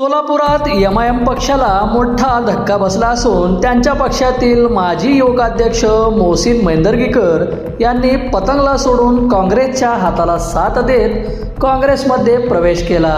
सोलापुरात M I am पक्षाला मोठा धक्का बसला असून त्यांच्या पक्षातील माजी योगाध्यक्ष मोहसिन मैंदर्गीकर यांनी पतंगला सोडून काँग्रेसच्या हाताला साथ देत काँग्रेसमध्ये प्रवेश केला.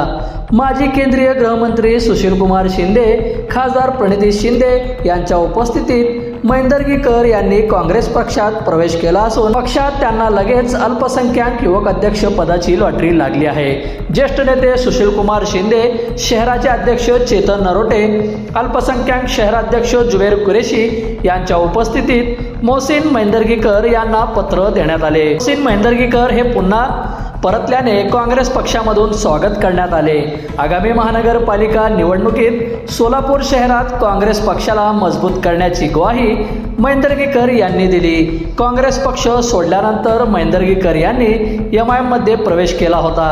माजी केंद्रीय गृहमंत्री सुशीलकुमार शिंदे खासदार प्रणिती शिंदे यांच्या उपस्थितीत मैंदर्गीकर यांनी काँग्रेस पक्षात प्रवेश केला असून पक्षात त्यांना लगेच अल्पसंख्याक युवक अध्यक्ष पदाची लॉटरी लागली आहे. ज्येष्ठ नेते सुशीलकुमार शिंदे शहराचे अध्यक्ष चेतन नरोटे अल्पसंख्याक शहराध्यक्ष जुबेर कुरेशी यांच्या उपस्थितीत मोहसिन मैंदर्गीकर यांना पत्र देण्यात आले. मोहसिन मैंदर्गीकर हे पुन्हा परतल्याने काँग्रेस पक्षामधून स्वागत करण्यात आले. आगामी महानगरपालिका निवडणुकीत सोलापूर शहरात काँग्रेस पक्षाला मजबूत करण्याची ग्वाही मैंदर्गीकर यांनी दिली. काँग्रेस पक्ष सोडल्यानंतर मैंदर्गीकर यांनी एम आय एममध्ये प्रवेश केला होता.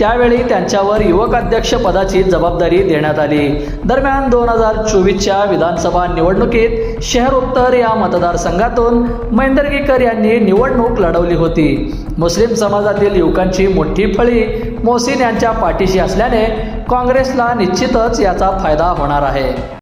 त्यावेळी त्यांच्यावर युवक अध्यक्ष पदाची जबाबदारी देण्यात आली. दरम्यान दोन हजार चोवीसच्या विधानसभा निवडणुकीत शहर उत्तर या मतदारसंघातून मैंदर्गीकर यांनी निवडणूक लढवली होती. मुस्लिम समाजातील युवकांची मोठी फळी मोहसिन यांच्या पाठीशी असल्याने काँग्रेसला निश्चितच याचा फायदा होणार आहे.